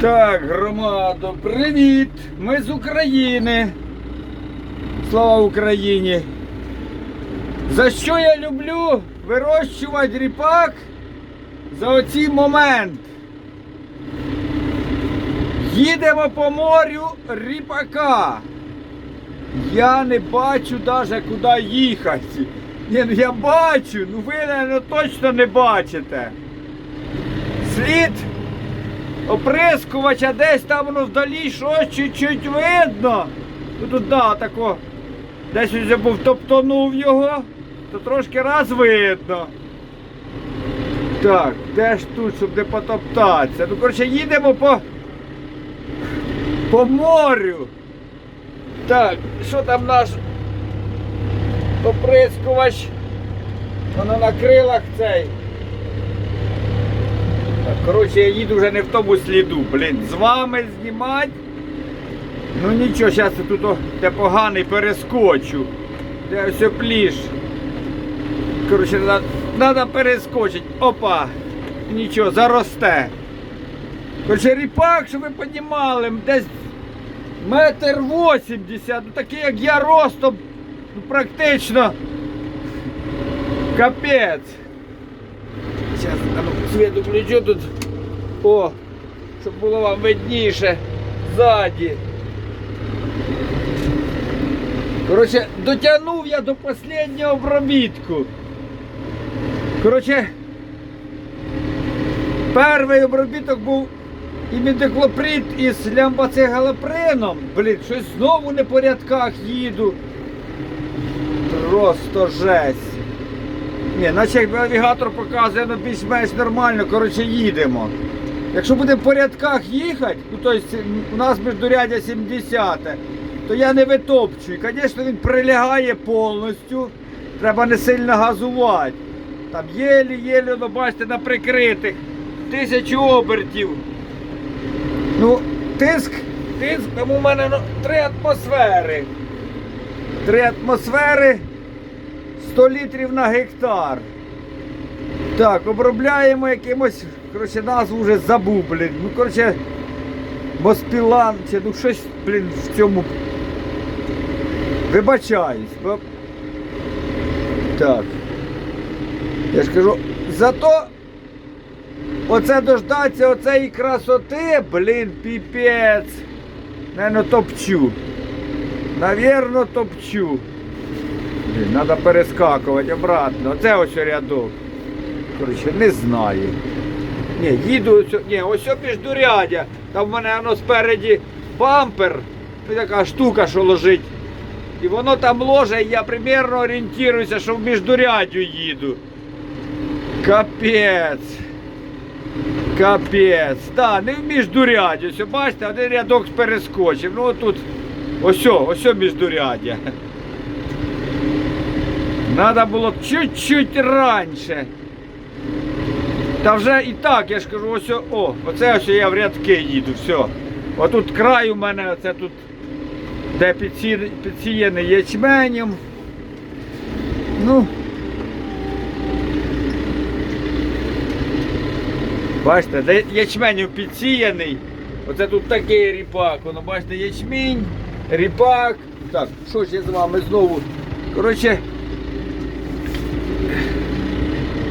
Так, громадо, привіт! Ми з України. Слава Україні! За що я люблю вирощувати ріпак? За оцей момент. Їдемо по морю ріпака. Я не бачу навіть куди їхати. Ні, ну я бачу, ну ви точно не бачите. Слід оприскувача десь там воно вдалі щось чуть-чуть видно. Ну тут да, тако. Десь вже був топтонув його, то трошки раз видно. Так, де ж тут, щоб не потоптатися? Ну, коротше, їдемо по, по морю. Так, що там наш оприскувач? Воно на крилах цей. Коротше, я їду вже не в тому сліду, блін. З вами знімати. Ну нічого, зараз я тут де поганий перескочу. Де ось пліш. Коротше, треба перескочити. Опа! Нічого, заросте. Коротше, ріпак, щоб ви понімали, десь метр вісімдесят, ну такий як я ростом, ну практично. Капець. Зараз ну, включу тут. О, щоб було вам видніше ззаді. Коротше, дотягнув я до останнього обробітку. Коротше, перший обробіток був і імідоклоприд із лямбацегалоприном. Блін, щось знову не по рядках їду. Просто жесть. Ні, наче як навігатор показує, ну більш-менш нормально, коротше, їдемо. Якщо буде по рядках їхати, ну тобто у нас міждурядя 70, то я не витопчую. Звісно, він прилягає повністю. Треба не сильно газувати. Там єлі-єлі, ну бачите, на прикритих. Тисячу обертів. Ну, тиск, тиск, там у мене ну, три атмосфери. Три атмосфери. 100 літрів на гектар. Так, обробляємо якимось, коротше, назву вже забув, блін. Ну, коротше, Моспілан, чи ну щось, блін, в цьому. Вибачаюсь. Бо... Так. Я ж кажу, зато оце дождаться оцеї красоти, блін, піпець. Наверно, топчу. Навірно, топчу. Треба перескакувати обратно. Оце ось рядок. Коротше, не знаю. Ні, їду ні, ось міждурядя. Там в мене воно спереді бампер. Така штука, що лежить. І воно там ложе, і я примірно орієнтуюся, що в міждурядю їду. Капець. Капець. Так, не в міждурядю. Бачите, один рядок перескочив. Ну отут. Ось, ось міждурядя. Надо було чуть-чуть раніше. Та вже і так, я ж кажу, ось, о, оце ось я в рядки їду, все. Отут край у мене, оце тут, де підсіяний ячменем. Ну. Бачите, де ячменем підсіяний. Оце тут такий ріпак. Воно бачите, ячмінь, ріпак. Так, що ж я з вами знову? Коротше.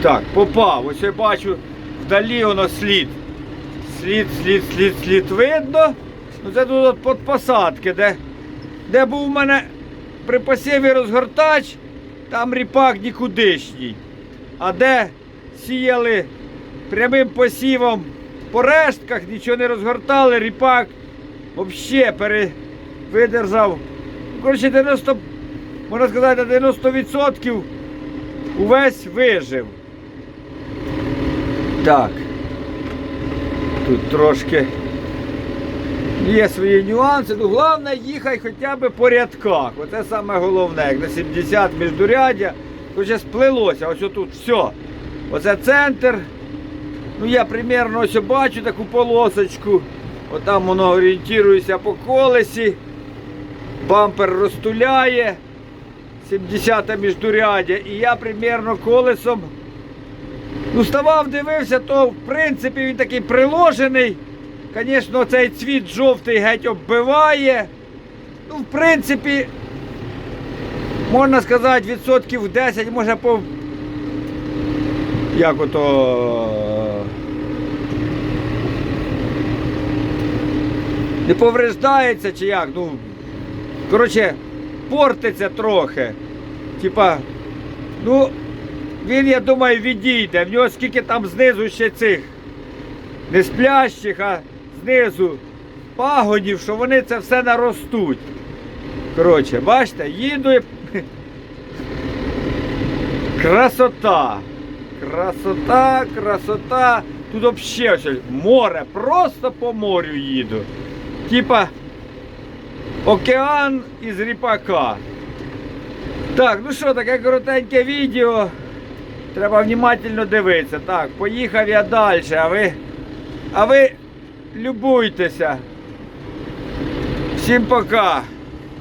Так, попав. Ось я бачу, вдалі воно слід. Слід, слід, слід, слід видно. Ну це тут от під посадки, де, де був у мене при посіві розгортач, там ріпак нікудишній. А де сіяли прямим посівом по рештках, нічого не розгортали, ріпак взагалі пере. Ну, Коротше, 90, можна сказати, 90% увесь вижив. Так. Тут трошки є свої нюанси. Ну, головне їхай хоча б по рядках. Оце саме головне, як на 70 міждурядя. Хоча сплилося, ось отут все. Оце центр. Ну я примерно ось бачу таку полосочку. Отам воно орієнтується по колесі. Бампер розтуляє. 70 міждурядя. І я примерно колесом Ну, ставав, дивився, то в принципі він такий приложений. Звісно, цей цвіт жовтий геть оббиває. Ну, в принципі, можна сказати, відсотків 10, може по. Як ото. Не повреждається чи як? Ну. Коротше, портиться трохи. Типа, ну, він, я думаю, відійде. В нього скільки там знизу ще цих не сплящих, а знизу пагонів, що вони це все наростуть. Коротше, бачите, їду. і- Красота. Красота, красота. Тут взагалі море, просто по морю їду. Типа океан із ріпака. Так, ну що, таке коротеньке відео. Треба внимательно дивитися. Так, поїхав я далі, а ви. А ви любуйтеся. Всім пока.